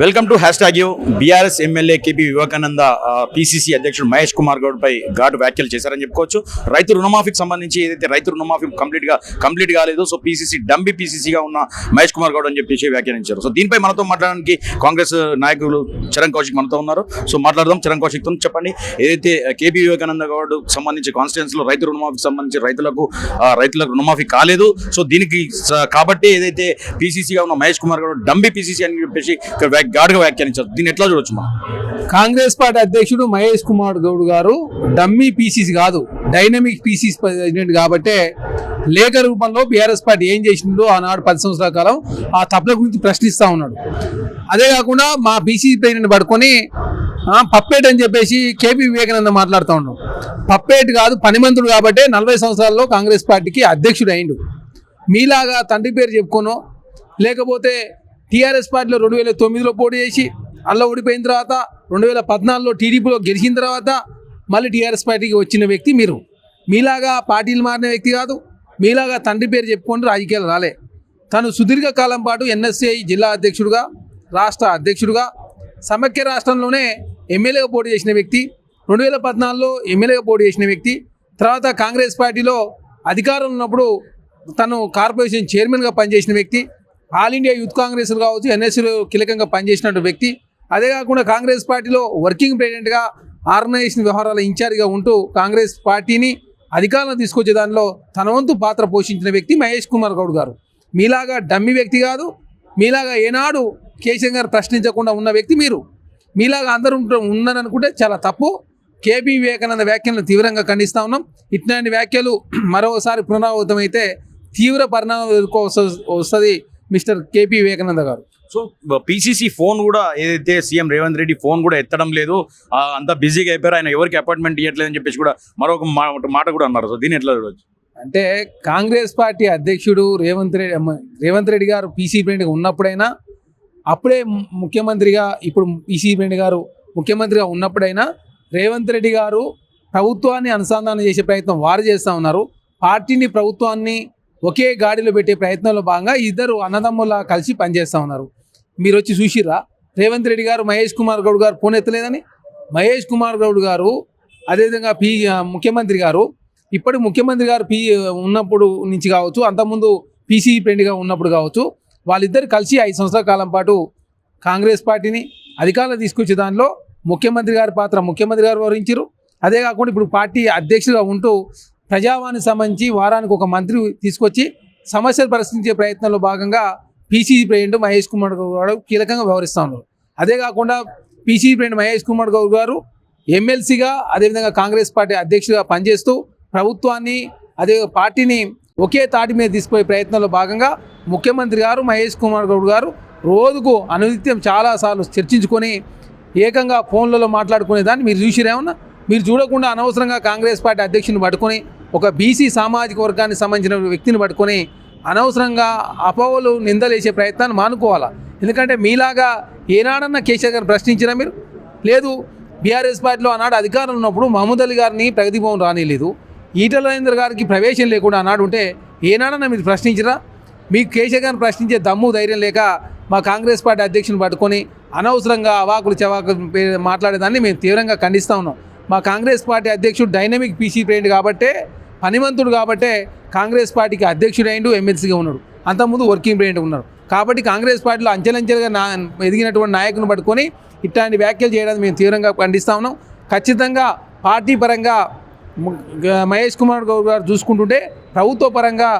Welcome to hashtag U BRS MLA KP Vivekananda PCC అధ్యక్షుడు మహేష్ కుమార్ గౌడ్ పై ఘాటు వ్యాఖ్యలు చేశారని చెప్పుకోవచ్చు. రైతు రుణమాఫీకి సంబంధించి ఏదైతే రైతు రుణమాఫీ కంప్లీట్గా కంప్లీట్ కాలేదు సో పీసీసీ డంబి పీసీసీగా ఉన్న మహేష్ కుమార్ గౌడ్ అని చెప్పేసి వ్యాఖ్యానించారు. సో దీనిపై మనతో మాట్లాడడానికి కాంగ్రెస్ నాయకులు చరణ్ కౌశిక్ మనతో ఉన్నారు. సో మాట్లాడదాం చరణ్ కౌశిక్తో చెప్పండి. ఏదైతే కేపీ వివేకానంద గౌడ్ సంబంధించి కాన్స్టిట్యూన్స్లో రైతు రుణమాఫీకి సంబంధించి రైతులకు రైతులకు రుణమాఫీ కాలేదు. సో దీనికి కాబట్టి ఏదైతే పీసీసీగా ఉన్న మహేష్ కుమార్ గౌడ్ డంబి పీసీసీ అని చెప్పేసి ఇక్కడ ఘాటుగా వ్యాఖ్యానించారు. దీన్ని ఎట్లా చూడొచ్చు మనం? కాంగ్రెస్ పార్టీ అధ్యక్షుడు మహేష్ కుమార్ గౌడ్ గారు డమ్మీ పీసీస్ కాదు డైనమిక్ పీసీస్ ప్రెసిడెంట్ కాబట్టే లేఖ రూపంలో బీఆర్ఎస్ పార్టీ ఏం చేసిందో ఆనాడు పది సంవత్సరాల కాలం ఆ తప్పుల గురించి ప్రశ్నిస్తూ ఉన్నాడు. అదే కాకుండా మా పీసీ ప్రెసిడెంట్ పడుకొని పప్పేట్ అని చెప్పేసి కేపీ వివేకానంద మాట్లాడుతూ ఉన్నాడు. పప్పేట్ కాదు పనిమంతుడు కాబట్టి నలభై సంవత్సరాల్లో కాంగ్రెస్ పార్టీకి అధ్యక్షుడు అయిండు. మీలాగా తండ్రి పేరు చెప్పుకోనో లేకపోతే టీఆర్ఎస్ పార్టీలో రెండు వేల తొమ్మిదిలో పోటీ చేసి అల్ల ఓడిపోయిన తర్వాత రెండు వేల పద్నాలుగులో టీడీపీలో గెలిచిన తర్వాత మళ్ళీ టీఆర్ఎస్ పార్టీకి వచ్చిన వ్యక్తి మీరు. మీలాగా పార్టీలు మారిన వ్యక్తి కాదు మీలాగా తండ్రి పేరు చెప్పుకొని రాజకీయాలు రాలే. తను సుదీర్ఘకాలం పాటు ఎన్ఎస్ఏ జిల్లా అధ్యక్షుడుగా రాష్ట్ర అధ్యక్షుడుగా సమైక్య రాష్ట్రంలోనే ఎమ్మెల్యేగా పోటీ చేసిన వ్యక్తి రెండు వేల పద్నాలుగులో ఎమ్మెల్యేగా పోటీ చేసిన వ్యక్తి తర్వాత కాంగ్రెస్ పార్టీలో అధికారం ఉన్నప్పుడు తను కార్పొరేషన్ చైర్మన్గా పనిచేసిన వ్యక్తి ఆల్ ఇండియా యూత్ కాంగ్రెస్ కావచ్చు ఎన్ఎస్లో కీలకంగా పనిచేసినటువంటి వ్యక్తి. అదే కాకుండా కాంగ్రెస్ పార్టీలో వర్కింగ్ ప్రెసిడెంట్గా ఆర్గనైజేషన్ వ్యవహారాల ఇన్ఛార్జ్గా ఉంటూ కాంగ్రెస్ పార్టీని అధికారంలో తీసుకొచ్చే దానిలో తన వంతు పాత్ర పోషించిన వ్యక్తి మహేష్ కుమార్ గౌడ్ గారు. మీలాగా డమ్మి వ్యక్తి కాదు మీలాగా ఏనాడు కేసీఆర్ గారు ప్రశ్నించకుండా ఉన్న వ్యక్తి మీరు. మీలాగా అందరూ ఉంట- ఉన్నారని అనుకుంటే చాలా తప్పు. కేబీ వివేకానంద వ్యాఖ్యలను తీవ్రంగా ఖండిస్తా ఉన్నాం. ఇట్లాంటి వ్యాఖ్యలు మరోసారి పునరావృతమైతే తీవ్ర పరిణామాలు ఎదుర్కోవాల్సి వస్తుంది. మిస్టర్ కేపీ వివేకానంద గారు. సో పీసీసీ ఫోన్ కూడా ఏదైతే సీఎం రేవంత్ రెడ్డి ఫోన్ కూడా ఎత్తడం లేదు అంతా బిజీగా అయిపోయారు ఆయన ఎవరికి అపాయింట్మెంట్ ఇవ్వట్లేదు అని చెప్పేసి కూడా మరొక మాట కూడా అన్నారు. సో దీన్ని ఎట్లా చూడొచ్చు? అంటే కాంగ్రెస్ పార్టీ అధ్యక్షుడు రేవంత్ రెడ్డి రేవంత్ రెడ్డి గారు పీసీ ప్రెసిడెంట్గా ఉన్నప్పుడైనా అప్పుడే ముఖ్యమంత్రిగా ఇప్పుడు పీసీ ప్రెసిడెంట్ గారు ముఖ్యమంత్రిగా ఉన్నప్పుడైనా రేవంత్ రెడ్డి గారు ప్రభుత్వాన్ని అనుసంధానం చేసే ప్రయత్నం వారు చేస్తూ ఉన్నారు. పార్టీని ప్రభుత్వాన్ని ఒకే గాడిలో పెట్టే ప్రయత్నంలో భాగంగా ఇద్దరు అన్నదమ్ముల కలిసి పనిచేస్తూ ఉన్నారు. మీరు వచ్చి చూసిరా రేవంత్ రెడ్డి గారు మహేష్ కుమార్ గౌడ్ గారు ఫోన్ ఎత్తలేదని? మహేష్ కుమార్ గౌడ్ గారు అదేవిధంగా పి ముఖ్యమంత్రి గారు ఇప్పటి ముఖ్యమంత్రి గారు పి ఉన్నప్పుడు నుంచి కావచ్చు అంతకుముందు పీసీ ప్రెండ్గా ఉన్నప్పుడు కావచ్చు వాళ్ళిద్దరు కలిసి ఐదు సంవత్సరాల కాలం పాటు కాంగ్రెస్ పార్టీని అధికారంలో తీసుకొచ్చే దానిలో ముఖ్యమంత్రి గారి పాత్ర ముఖ్యమంత్రి గారు వివరించారు అదే కాకుండా ఇప్పుడు పార్టీ అధ్యక్షుడిగా ఉంటూ ప్రజావానికి సంబంధించి వారానికి ఒక మంత్రి తీసుకొచ్చి సమస్యలు పరిష్కరించే ప్రయత్నంలో భాగంగా పీసీసీ ప్రెసిడెంట్ మహేష్ కుమార్ గౌడ్ గారు కీలకంగా వ్యవహరిస్తూ ఉన్నారు. అదే కాకుండా పీసీసీ ప్రెసిడెంట్ మహేష్ కుమార్ గౌడ్ గారు ఎమ్మెల్సీగా అదేవిధంగా కాంగ్రెస్ పార్టీ అధ్యక్షుడిగా పనిచేస్తూ ప్రభుత్వాన్ని అదే పార్టీని ఒకే తాటి మీద తీసుకుపోయే ప్రయత్నంలో భాగంగా ముఖ్యమంత్రి గారు మహేష్ కుమార్ గౌడ్ గారు రోజుకు అనునిత్యం చాలాసార్లు చర్చించుకొని ఏకంగా ఫోన్లలో మాట్లాడుకునే దాన్ని మీరు చూసిరేమన్నా మీరు చూడకుండా అనవసరంగా కాంగ్రెస్ పార్టీ అధ్యక్షుని పట్టుకొని ఒక బీసీ సామాజిక వర్గానికి సంబంధించిన వ్యక్తిని పట్టుకొని అనవసరంగా అపోవలు నిందలేసే ప్రయత్నాన్ని మానుకోవాలా? ఎందుకంటే మీలాగా ఏనాడన్నా కేసీఆర్ గారు ప్రశ్నించినా మీరు? లేదు బీఆర్ఎస్ పార్టీలో ఆనాడు అధికారం ఉన్నప్పుడు మహమూద్ అలీ గారిని ప్రగతి భవన్ రానిలేదు. ఈటల రాజేందర్ గారికి ప్రవేశం లేకుండా ఆనాడు ఉంటే ఏనాడన్నా మీరు ప్రశ్నించరా? మీకు కేసీఆర్ గారిని ప్రశ్నించే దమ్ము ధైర్యం లేక మా కాంగ్రెస్ పార్టీ అధ్యక్షుని పట్టుకొని అనవసరంగా అవాకులు చవాకులు మాట్లాడేదాన్ని మేము తీవ్రంగా ఖండిస్తూ ఉన్నాం. మా కాంగ్రెస్ పార్టీ అధ్యక్షుడు డైనమిక్ పీసీ ప్రెసిడెంట్ కాబట్టే పనిమంతుడు కాబట్టే కాంగ్రెస్ పార్టీకి అధ్యక్షుడు అయిండు ఎమ్మెల్సీగా ఉన్నాడు. అంతకుముందు వర్కింగ్ ప్రెసిడెంట్ ఉన్నారు. కాబట్టి కాంగ్రెస్ పార్టీలో అంచెలంచెలుగా నా ఎదిగినటువంటి నాయకుని పట్టుకొని ఇట్లాంటి వ్యాఖ్యలు చేయడానికి మేము తీవ్రంగా ఖండిస్తా ఉన్నాం. ఖచ్చితంగా పార్టీ పరంగా మహేష్ కుమార్ గౌడ్ గారు చూసుకుంటుంటే ప్రభుత్వ పరంగా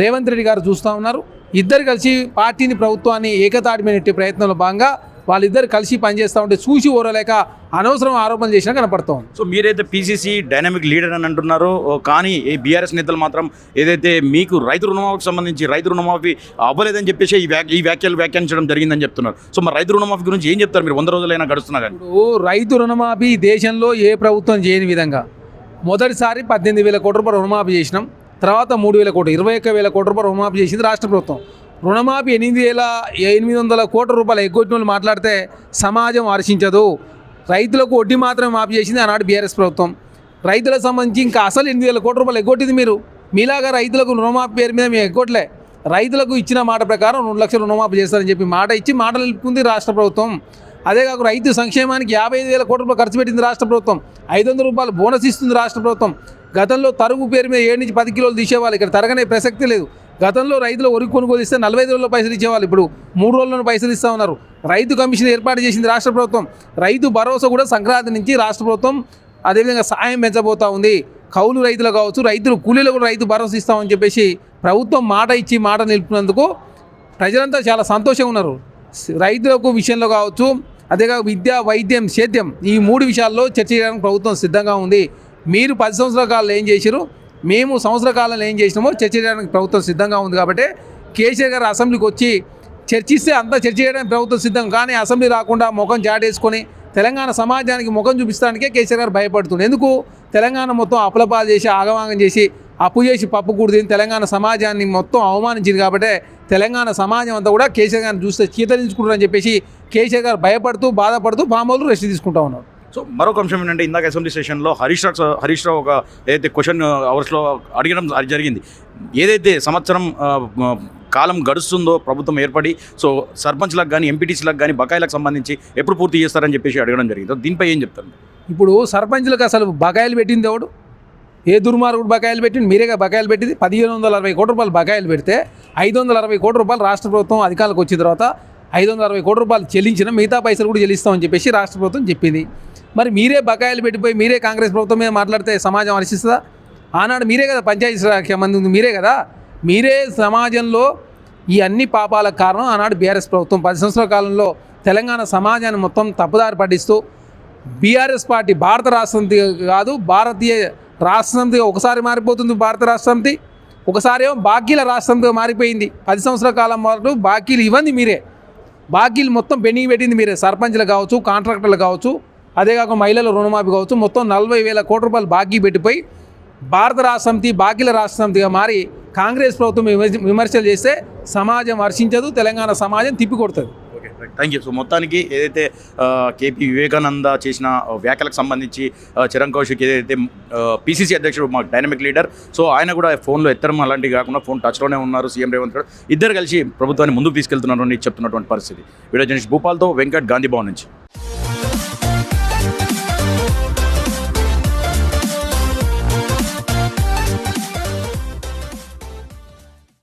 రేవంత్ రెడ్డి గారు చూస్తూ ఉన్నారు. ఇద్దరు కలిసి పార్టీని ప్రభుత్వాన్ని ఏకతాటి మీద నెట్టే ప్రయత్నంలో భాగంగా వాళ్ళిద్దరు కలిసి పనిచేస్తూ ఉంటే చూసి ఓరలేక అనవసరం ఆరోపణలు చేసినా కనపడతా. సో మీరైతే పీసీసీ డైనమిక్ లీడర్ అని అంటున్నారు. కానీ ఈ బీఆర్ఎస్ నేతలు మాత్రం ఏదైతే మీకు రైతు రుణమాఫీకి సంబంధించి రైతు రుణమాఫీ అవ్వలేదని చెప్పేసి ఈ వ్యాఖ్య ఈ వ్యాఖ్యలు వ్యాఖ్యానించడం జరిగిందని చెప్తున్నారు. సో మరి రైతు రుణమాఫీ గురించి ఏం చెప్తారు మీరు? వంద రోజులైనా గడుస్తున్నా కానీ రైతు రుణమాఫీ దేశంలో ఏ ప్రభుత్వం చేయని విధంగా మొదటిసారి పద్దెనిమిది వేల కోట్ల రూపాయలు రుణమాఫీ చేసినాం. తర్వాత మూడు వేల కోట్లు ఇరవై ఒక్క వేల కోట్ల రూపాయలు రుణమాఫీ చేసింది రాష్ట్ర ప్రభుత్వం. రుణమాఫీ ఎనిమిది వేల ఎనిమిది వందల కోట్ల రూపాయలు ఎగ్గొట్టిన వాళ్ళు మాట్లాడితే సమాజం హర్షించదు రైతులకు వడ్డీ మాత్రమే మాఫీ చేసింది ఆనాడు బీఆర్ఎస్ ప్రభుత్వం. రైతులకు సంబంధించి ఇంకా అసలు ఎనిమిది వేల కోట్ల రూపాయలు ఎగ్గొట్టింది మీరు. మీలాగా రైతులకు రుణమాఫీ పేరు మీద మేము ఎగ్గొట్టలే రైతులకు ఇచ్చిన మాట ప్రకారం రెండు లక్షలు రుణమాఫీ చేస్తారని చెప్పి మాట ఇచ్చి మాట నిలుపుకుంది రాష్ట్ర ప్రభుత్వం. అదే కాక రైతు సంక్షేమానికి యాభై ఐదు వేల కోట్ల రూపాయలు ఖర్చు పెట్టింది రాష్ట్ర ప్రభుత్వం. ఐదు వందల రూపాయలు బోనస్ ఇస్తుంది రాష్ట్ర ప్రభుత్వం. గతంలో తరుగు పేరు మీద ఏడు నుంచి పది కిలోలు తీసేవాళ్ళు. ఇక్కడ తరగనే ప్రసక్తి లేదు. గతంలో రైతులు వరి కొనుగోలు ఇస్తే నలభై ఐదు రోజుల్లో పైసలు ఇచ్చేవాళ్ళు. ఇప్పుడు మూడు రోజుల్లో పైసలు ఇస్తా ఉన్నారు. రైతు కమిషన్ ఏర్పాటు చేసింది రాష్ట్ర ప్రభుత్వం. రైతు భరోసా కూడా సంక్రాంతి నుంచి రాష్ట్ర ప్రభుత్వం అదేవిధంగా సాయం పెంచబోతూ ఉంది. కౌలు రైతులు కావచ్చు రైతులు కూలీలు కూడా రైతు భరోసా ఇస్తామని చెప్పేసి ప్రభుత్వం మాట ఇచ్చి మాట నిలిపినందుకు ప్రజలంతా చాలా సంతోషంగా ఉన్నారు. రైతులకు విషయంలో కావచ్చు అదేకాక విద్య వైద్యం సేద్యం ఈ మూడు విషయాల్లో చర్చ చేయడానికి ప్రభుత్వం సిద్ధంగా ఉంది. మీరు పది సంవత్సరాల కాలంలో ఏం చేశారు మేము సంవత్సర కాలంలో ఏం చేసినామో చర్చ చేయడానికి ప్రభుత్వం సిద్ధంగా ఉంది కాబట్టి కేసీఆర్ గారు అసెంబ్లీకి వచ్చి చర్చిస్తే అంతా చర్చ చేయడానికి ప్రభుత్వం సిద్ధం కానీ అసెంబ్లీ రాకుండా ముఖం చాటేసుకొని తెలంగాణ సమాజానికి ముఖం చూపిస్తానికే కేసీఆర్ గారు భయపడుతుంది ఎందుకు? తెలంగాణ మొత్తం అప్లపాలు చేసి ఆగమాగం చేసి అప్పు చేసి పప్పు కూడి తెలంగాణ సమాజాన్ని మొత్తం అవమానించింది కాబట్టి తెలంగాణ సమాజం అంతా కూడా కేసీఆర్ గారిని చూస్తే చీతరించుకుంటారని చెప్పేసి కేసీఆర్ గారు భయపడుతూ బాధపడుతూ పామోలు రెస్ట్ తీసుకుంటా ఉన్నారు. సో మరొక అంశం ఏంటంటే ఇందాక అసెంబ్లీ సెషన్లో హరీష్ రావు హరీష్ రావు ఒక ఏదైతే క్వశ్చన్ అవర్స్లో అడగడం జరిగింది. ఏదైతే సంవత్సరం uh, కాలం గడుస్తుందో ప్రభుత్వం ఏర్పడి సో సర్పంచ్లకు కానీ ఎంపీటీసీలకు కానీ బకాయిలకు సంబంధించి ఎప్పుడు పూర్తి చేస్తారని చెప్పేసి అడగడం జరిగింది. దీనిపై ఏం చెప్తాను ఇప్పుడు సర్పంచ్లకు అసలు బకాయిలు పెట్టింది ఎవడు? ఏ దుర్మార్గుడు బకాయిలు పెట్టింది మీరేగా బకాయిలు పెట్టింది? పదిహేను వందల అరవై కోట్ల రూపాయలు బకాయిలు పెడితే ఐదు వందల అరవై కోట్ల రూపాయలు రాష్ట్ర ప్రభుత్వం అధికారులకు వచ్చిన తర్వాత ఐదు వందల అరవై కోట్ల రూపాయలు చెల్లించిన మిగతా పైసలు కూడా చెల్లిస్తామని చెప్పేసి రాష్ట్ర ప్రభుత్వం చెప్పింది. మరి మీరే బకాయిలు పెట్టిపోయి మీరే కాంగ్రెస్ ప్రభుత్వం మీద మాట్లాడితే సమాజం హర్షిస్తుందా ఆనాడు మీరే కదా పంచాయతీ శాఖ మంది ఉంది మీరే కదా? మీరే సమాజంలో ఈ అన్ని పాపాలకు కారణం ఆనాడు బీఆర్ఎస్ ప్రభుత్వం. పది సంవత్సరాల కాలంలో తెలంగాణ సమాజాన్ని మొత్తం తప్పుదారి పట్టిస్తూ బీఆర్ఎస్ పార్టీ భారత రాష్ట్రంతి కాదు భారతీయ రాష్ట్ర ఒకసారి మారిపోతుంది భారత రాష్ట్ర ఒకసారి ఏమో బాకీల రాష్ట్రంతో మారిపోయింది. పది సంవత్సరాల కాలం పాటు బాకీలు ఇవ్వండి మీరే. బాకీలు మొత్తం పెండింగ్ పెట్టింది మీరే సర్పంచ్లు కావచ్చు కాంట్రాక్టర్లు కావచ్చు అదే కాక మహిళల రుణమాఫీ కావచ్చు మొత్తం నలభై వేల కోట్ల రూపాయలు బాకీ పెట్టిపోయి భారత రాష్ట్ర సమితి బాకీల రాష్ట్ర మారి కాంగ్రెస్ ప్రభుత్వం విమర్శ- విమర్శలు చేస్తే సమాజం హర్షించదు తెలంగాణ సమాజం తిప్పికొడుతుంది థ్యాంక్ యూ సో మొత్తానికి ఏదైతే కేపీ వివేకానంద చేసిన వ్యాఖ్యలకు సంబంధించి చిరణ్ కౌశిక్ ఏదైతే పీసీసీ అధ్యక్షుడు మా డైనమిక్ లీడర్ సో ఆయన కూడా ఫోన్లో ఎత్తడం అలాంటివి కాకుండా ఫోన్ టచ్లోనే ఉన్నారు సీఎం రేవంత్ రెడ్డి. ఇద్దరు కలిసి ప్రభుత్వాన్ని ముందుకు తీసుకెళ్తున్నారు అని చెప్తున్నటువంటి పరిస్థితి. వీడియో జనీష్ భూపాల్తో వెంకట్ గాంధీభవన్ నుంచి.